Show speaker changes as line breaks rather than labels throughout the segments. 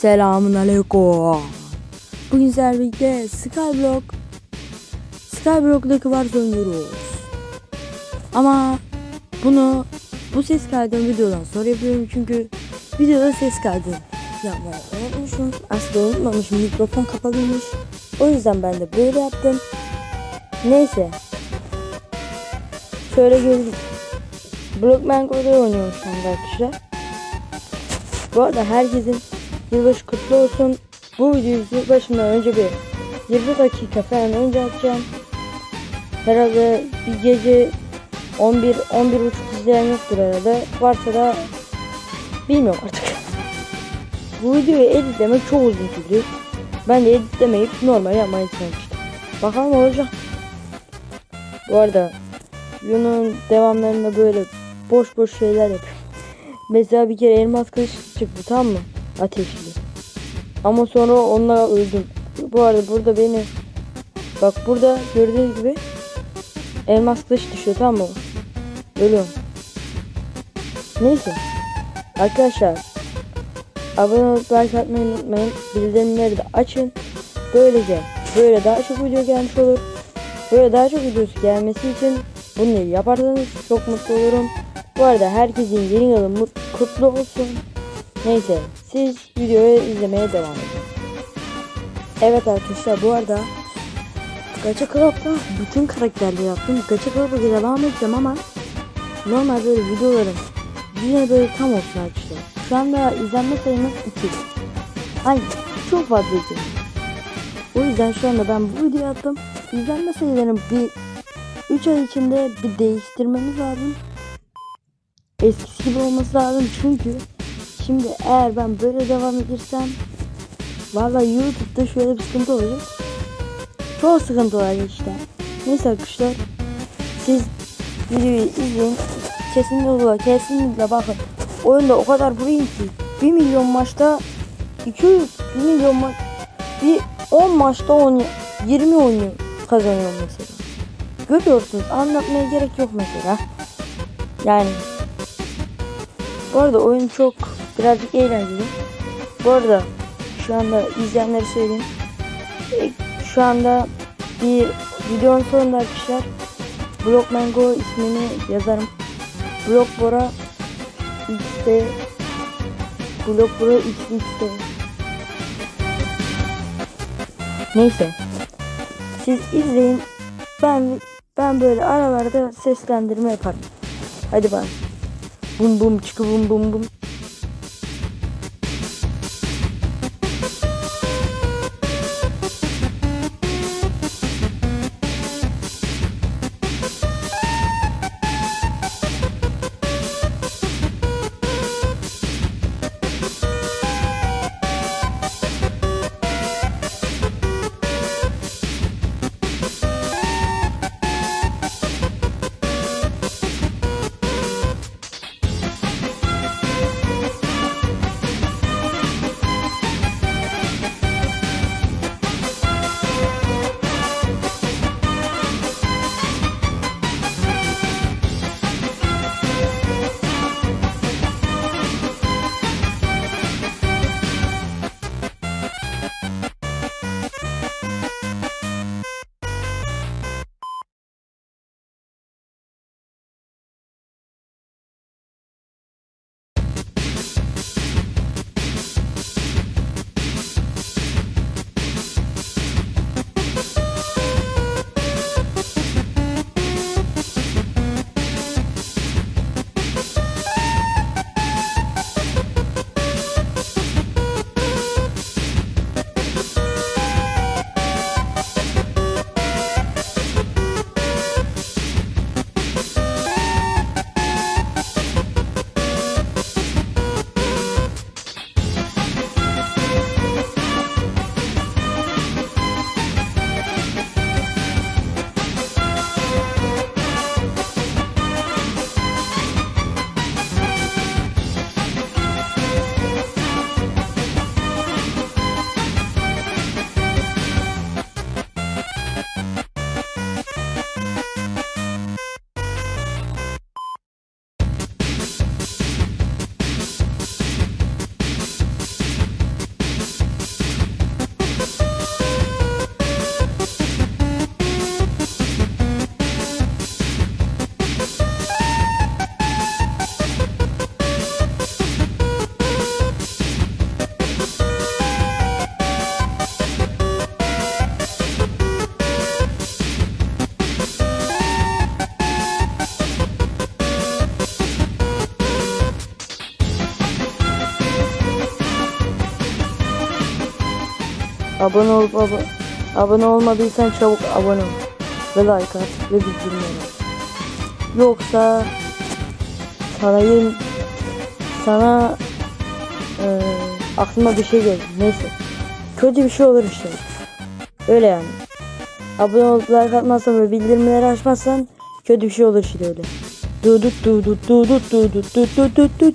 Selamun aleyküm. Bugün sizlerle birlikte Skyblock Skyblock'daki var oynuyoruz. Ama bunu bu ses kaydını videodan sonra yapıyorum çünkü videoda ses kaydı yapmayı unutmuşum. Aslında unutmamışım mikrofon kapalıymış. O yüzden ben de böyle yaptım. Neyse. Şöyle gördük. Blockman Go'da oynuyorum şu anda arkadaşlar. Bu arada herkesin yılbaşı kutlu olsun. Bu videoyu yılbaşından önce bir 20 dakika falan önce atacağım. Herhalde bir gece 11 11 buçuk izleyen yoktur herhalde. Varsa da bilmiyorum artık. Bu videoyu editlemek çok uzun sürdü. Ben de editlemeyip normal yapmayı çalıştım. Bakalım olacak. Bu arada videonun devamlarında böyle boş boş şeyler yapıyorum. Mesela bir kere elmas kılıç çıktı tamam mı? Ateşli. Ama sonra onunla öldüm. Bu arada burada beni bak burada gördüğünüz gibi elmas kılıç düşüyor tamam mı? Ölüyorum. Neyse. Arkadaşlar abone olup like atmayı unutmayın. Bildirimleri de açın. Böylece böyle daha çok video gelmiş olur. Böyle daha çok videosu gelmesi için bunları yaparsanız çok mutlu olurum. Bu arada herkesin yeni yılı kutlu olsun. Neyse siz videoyu izlemeye devam edin. Evet arkadaşlar bu arada Gacha Club'da bütün karakterleri yaptım. Gacha Club'a devam edeceğim ama normal böyle videolarım yine böyle tam olsun arkadaşlar. Şu anda izlenme sayımız 2. Ay çok fazla izledim. O yüzden şu anda ben bu videoyu attım. İzlenme sayılarını bir 3 ay içinde bir değiştirmemiz lazım eskisi gibi olması lazım çünkü şimdi eğer ben böyle devam edersem vallahi YouTube'da şöyle bir sıkıntı olacak. Çok sıkıntı olacak işte. Neyse arkadaşlar siz videoyu izleyin. Kesinlikle kesinlikle bakın. Oyunda o kadar vurayım ki 1 milyon maçta 200 1 milyon maç bir 10 maçta 10 20 oyunu kazanıyorum mesela. Görüyorsunuz anlatmaya gerek yok mesela. Yani bu arada oyun çok birazcık eğlenceli. Bu arada şu anda izleyenleri söyleyeyim. E, Şu anda bir videonun sonunda arkadaşlar Blockmango ismini yazarım. Blockbora XT Blockbora XXT Neyse. Siz izleyin. Ben ben böyle aralarda seslendirme yaparım. Hadi bak. Bum bum çıkı bum bum bum. Abone olup abo- abone olmadıysan çabuk abone ol. Ve like at ve bildirimleri. Yoksa sana yeni sana eee aklıma bir şey geldi. Neyse. Kötü bir şey olur işte. Öyle yani. Abone olup like atmazsan ve bildirimleri açmazsan kötü bir şey olur işte öyle. Du du du du du du du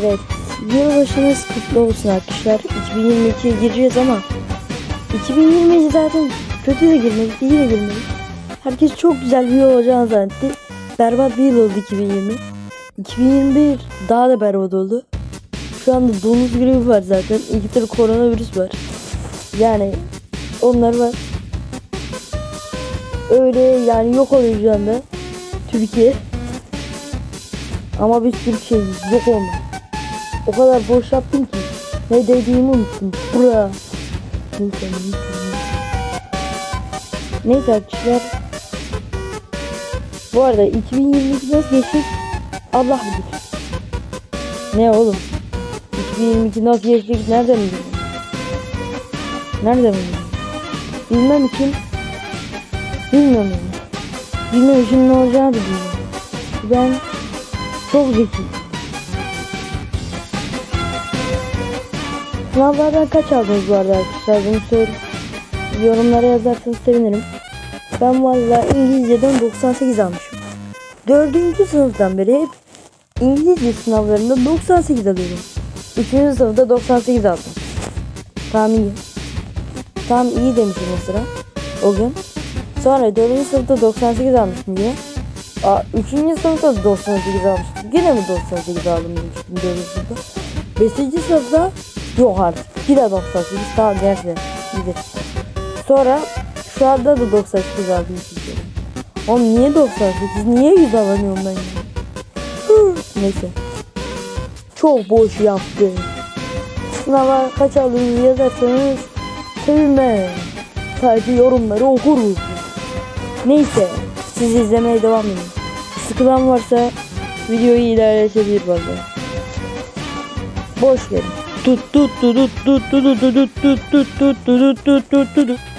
Evet. Yılbaşınız kutlu olsun arkadaşlar. 2022'ye gireceğiz ama 2020'ye zaten kötü de girmedik, iyi de girmedik. Herkes çok güzel bir yıl olacağını zannetti. Berbat bir yıl oldu 2020. 2021 daha da berbat oldu. Şu anda domuz gribi var zaten. İngiltere koronavirüs var. Yani onlar var. Öyle yani yok oluyor şu anda. Türkiye. Ama biz Türkiye'yiz. Yok olma. O kadar boş yaptım ki. Ne dediğimi unuttum. Bura. Neyse, neyse. Neyse arkadaşlar. Bu arada 2022 nasıl geçecek? Allah bilir. Ne oğlum? 2022 nasıl geçecek? Nereden bileyim? Nereden bileyim? Bilmem için bilmiyorum yani. Bilmem için ne olacağını da bilmiyorum. ben çok zekiyim. Sınavlardan kaç aldınız bu arada arkadaşlar? Bunu söyle. Yorumlara yazarsanız sevinirim. Ben valla İngilizceden 98 almışım. Dördüncü sınıftan beri hep İngilizce sınavlarında 98 alıyorum. Üçüncü sınıfta 98 aldım. Tamam iyi. Tamam iyi demişim o sıra. O gün. Sonra dördüncü sınıfta 98 almışım diye. Aa, üçüncü sınıfta da 98 almıştım. Yine mi 98 aldım demiştim dördüncü sınıfta. Beşinci sınıfta yok artık. Yine 98 tamam neyse. İyidir. Sonra şu anda da 98 aldım. Oğlum niye 98? Niye 100 alamıyorum ben Neyse. Çok boş yaptım. Sınava kaç aldığınızı yazarsanız sevinmem. Sadece yorumları okuruz. Neyse. Siz izlemeye devam edin. Sıkılan varsa videoyu ilerletebilir bazen. Boş verin. トゥトゥトゥトゥトゥトゥトゥトゥトゥトゥトゥトゥトゥトゥトゥ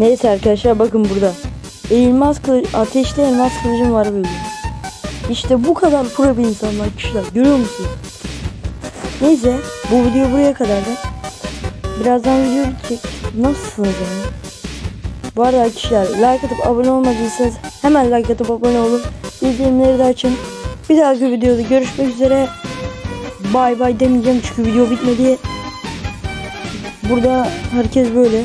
Neyse arkadaşlar bakın burada. Elmas kılıç, ateşli elmas kılıcım var böyle. İşte bu kadar pro bir insanlar kişiler. Görüyor musunuz? Neyse bu video buraya kadar da. Birazdan video bitecek. Nasılsınız yani? Bu arada arkadaşlar like atıp abone olmadıysanız hemen like atıp abone olun. Bildirimleri de açın. Bir dahaki videoda görüşmek üzere. Bay bay demeyeceğim çünkü video bitmedi. Burada herkes böyle.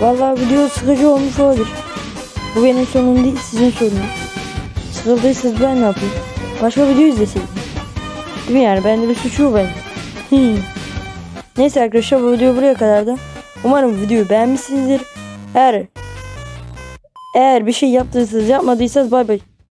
Vallahi video sıkıcı olmuş olabilir. Bu benim sorunum değil sizin sorunuz. Sıkıldıysanız ben ne yapayım? Başka video izleseydim. Değil mi yani? Bende bir suç yok bence. Hmm. Neyse arkadaşlar bu video buraya kadar da. Umarım videoyu beğenmişsinizdir. Eğer eğer bir şey yaptıysanız yapmadıysanız bay bay.